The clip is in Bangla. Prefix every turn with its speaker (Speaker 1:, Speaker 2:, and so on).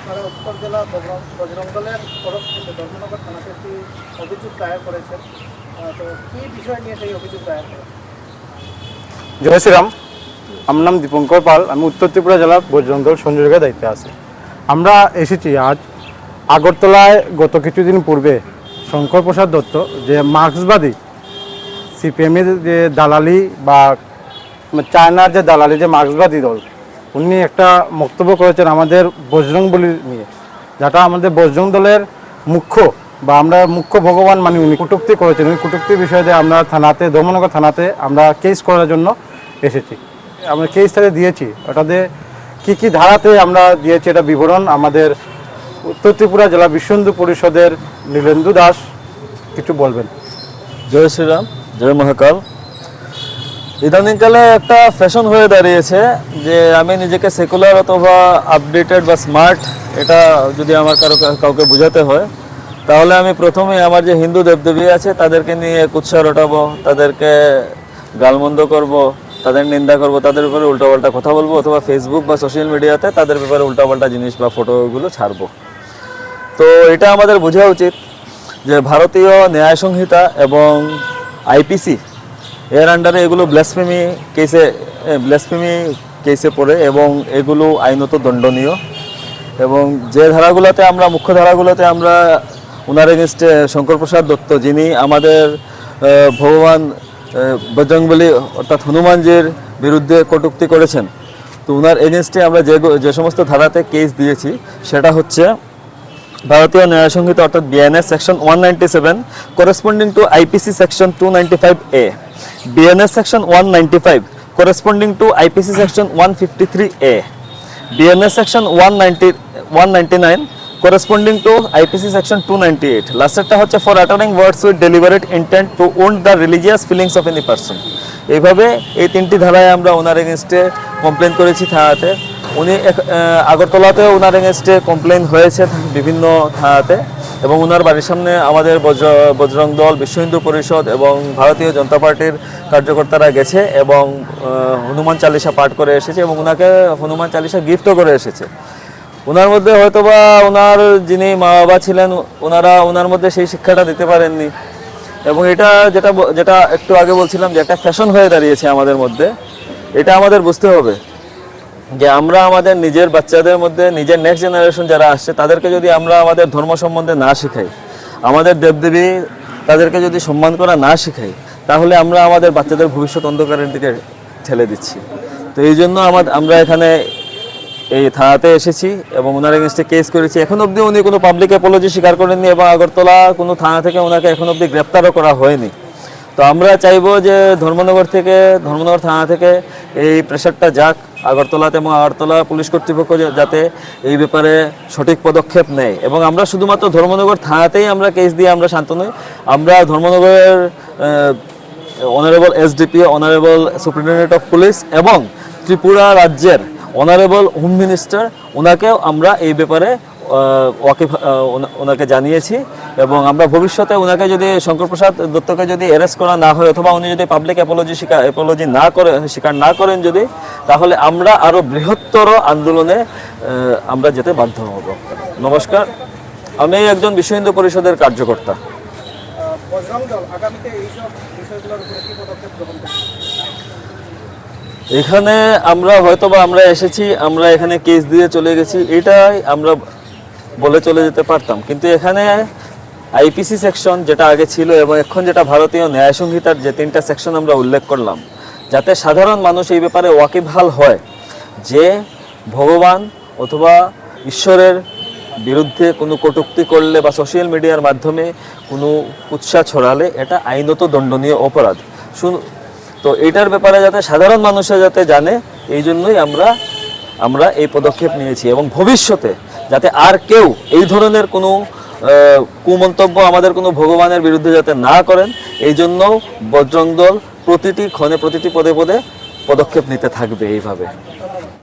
Speaker 1: আপনারা
Speaker 2: উত্তর জেলা বজরং দলের তরফ থেকে ধর্মনগর থানাতে একটি অভিযোগ দায়ের করেছেন।
Speaker 3: জয় শ্রীরাম, আমার নাম দীপঙ্কর পাল, আমি উত্তর ত্রিপুরা জেলার বজরঙ্গল সংযোগের দায়িত্বে আছি। আমরা এসেছি আজ আগরতলায় গত কিছুদিন পূর্বে শঙ্কর প্রসাদ দত্ত যে মার্ক্সবাদী সিপিএমের যে দালালি বা চায়নার যে দালালি যে মার্ক্সবাদী দল, উনি একটা বক্তব্য করেছেন আমাদের বজরং বলি নিয়ে, যেটা আমাদের বজরং দলের মুখ্য বা আমরা মুখ্য ভগবান মানে উনি কুটুক্তি করেছেন, উনি কুটুক্তি বিষয়ে আমরা থানাতে, ধর্মনগর থানাতে আমরা কেস করার জন্য এসেছি। আমরা কেস কেসটাতে দিয়েছি, ওটাতে কী কী ধারাতে আমরা দিয়েছি এটা বিবরণ আমাদের উত্তর ত্রিপুরা জেলা বিশ্ব হিন্দু পরিষদের নীলেন্দু দাস কিছু বলবেন।
Speaker 4: জয় শ্রীরাম, জয় মহাকাল। ইদানিংকালে একটা ফ্যাশন হয়ে দাঁড়িয়েছে যে আমি নিজেকে সেকুলার অথবা আপডেটেড বা স্মার্ট এটা যদি আমার কারও কাউকে বোঝাতে হয় তাহলে আমি প্রথমে আমার যে হিন্দু দেবদেবী আছে, তাদেরকে নিয়ে কুৎসা রটাবো, তাদেরকে গালমন্দ করব, তাদের নিন্দা করব, তাদের ব্যাপারে উল্টাপাল্টা কথা বলব, অথবা ফেসবুক বা সোশ্যাল মিডিয়াতে তাদের ব্যাপারে উল্টাপাল্টা জিনিস বা ফটোগুলো ছাড়বো। তো এটা আমাদের বোঝা উচিত যে ভারতীয় ন্যায় সংহিতা এবং আইপিসি এর আন্ডারে এগুলো ব্লাসফেমি কেসে ব্লাসফেমি কেসে পড়ে এবং এগুলো আইনত দণ্ডনীয়। এবং যে ধারাগুলোতে আমরা, মুখ্য ধারাগুলোতে আমরা ওনার এগেনস্টে শঙ্কর প্রসাদ দত্ত, যিনি আমাদের ভগবান বজরংবলী অর্থাৎ হনুমানজির বিরুদ্ধে কটূক্তি করেছেন। তো ওনার এগেনস্টে আমরা যে যে সমস্ত ধারাতে কেস দিয়েছি, সেটা হচ্ছে ভারতীয় ন্যায় সংহিতা অর্থাৎ BNS section one ninety seven corresponding to IPC section two ninety five A BNS section one ninety five corresponding to IPC section one fifty three A BNS section one ninety one ninety nine corresponding to IPC section two ninety eight লাস্টেরটা হচ্ছে for uttering words with deliberate intent to wound the religious feelings of any person এইভাবে এই তিনটি ধারায় আমরা ওনার এগেনস্টে কমপ্লেন করেছি থানাতে। উনি আগরতলাতেও ওনার এগেনস্টে কমপ্লেন হয়েছে বিভিন্ন থানাতে এবং ওনার বাড়ির সামনে আমাদের বজ্র বজরং দল বিশ্ব হিন্দু পরিষদ এবং ভারতীয় জনতা পার্টির কার্যকর্তারা গেছে এবং হনুমান চালিসা পাঠ করে এসেছে এবং ওনাকে হনুমান চালিসা গিফটও করে এসেছে। ওনার মধ্যে হয়তো বা ওনার যিনি মা বাবা ছিলেন, ওনারা ওনার মধ্যে সেই শিক্ষাটা দিতে পারেননি। এবং এটা যেটা যেটা একটু আগে বলছিলাম যে একটা ফ্যাশন হয়ে দাঁড়িয়েছে আমাদের মধ্যে, এটা আমাদের বুঝতে হবে যে আমরা আমাদের নিজের বাচ্চাদের মধ্যে, নিজের নেক্সট জেনারেশন যারা আসছে, তাদেরকে যদি আমরা আমাদের ধর্ম সম্বন্ধে না শেখাই, আমাদের দেবদেবী তাদেরকে যদি সম্মান করা না শেখাই, তাহলে আমরা আমাদের বাচ্চাদের ভবিষ্যৎ অন্ধকারের দিকে ঠেলে দিচ্ছি। তো এই জন্য আমাদের আমরা এখানে এই থানাতে এসেছি এবং ওনার এগেনস্টে কেস করেছি। এখন অবধি উনি কোনো পাবলিক অ্যাপোলজি স্বীকার করেননি এবং আগরতলা কোনো থানা থেকে ওনাকে এখন অবধি গ্রেপ্তারও করা হয়নি। তো আমরা চাইব যে ধর্মনগর থেকে, ধর্মনগর থানা থেকে এই প্রেশারটা যাক, আগরতলাতে এবং আগরতলা পুলিশ কর্তৃপক্ষ যাতে এই ব্যাপারে সঠিক পদক্ষেপ নেয়। এবং আমরা শুধুমাত্র ধর্মনগর থানাতেই আমরা কেস দিয়ে আমরা শান্ত নই। আমরা ধর্মনগরের honourable SDP honourable superintendent of police এবং ত্রিপুরা রাজ্যের অনারেবল হোম মিনিস্টার ওনাকেও আমরা এই ব্যাপারে ওয়াকিফ ওনাকে জানিয়েছি এবং আমরা ভবিষ্যতে ওনাকে যদি শঙ্কর প্রসাদ দত্তকে যদি অ্যারেস্ট করা না হয় অথবা উনি যদি পাবলিক অ্যাপোলজি স্বীকার অ্যাপোলজি না করে স্বীকার না করেন যদি, তাহলে আমরা আরও বৃহত্তর আন্দোলনে আমরা যেতে বাধ্য হব। নমস্কার। আমি একজন বিশ্ব হিন্দু পরিষদের কার্যকর্তা। এখানে আমরা হয়তোবা আমরা এসেছি, আমরা এখানে কেস দিয়ে চলে গেছি, এটাই আমরা বলে চলে যেতে পারতাম। কিন্তু এখানে আইপিসি সেকশন যেটা আগে ছিল এবং এখন যেটা ভারতীয় ন্যায় সংহিতার যে তিনটা সেকশন আমরা উল্লেখ করলাম, যাতে সাধারণ মানুষ এই ব্যাপারে ওয়াকিবহাল হয় যে ভগবান অথবা ঈশ্বরের বিরুদ্ধে কোনো কটূক্তি করলে বা সোশ্যাল মিডিয়ার মাধ্যমে কোনো উৎসাহ ছড়ালে এটা আইনত দণ্ডনীয় অপরাধ। শুন তো এটার ব্যাপারে যাতে সাধারণ মানুষরা যাতে জানে, এই জন্যই আমরা আমরা এই পদক্ষেপ নিয়েছি। এবং ভবিষ্যতে যাতে আর কেউ এই ধরনের কোনো কুমন্তব্য আমাদের কোনো ভগবানের বিরুদ্ধে যাতে না করেন, এই জন্য বজরং দল প্রতিটি ক্ষণে প্রতিটি পদে পদে পদক্ষেপ নিতে থাকবে এইভাবে।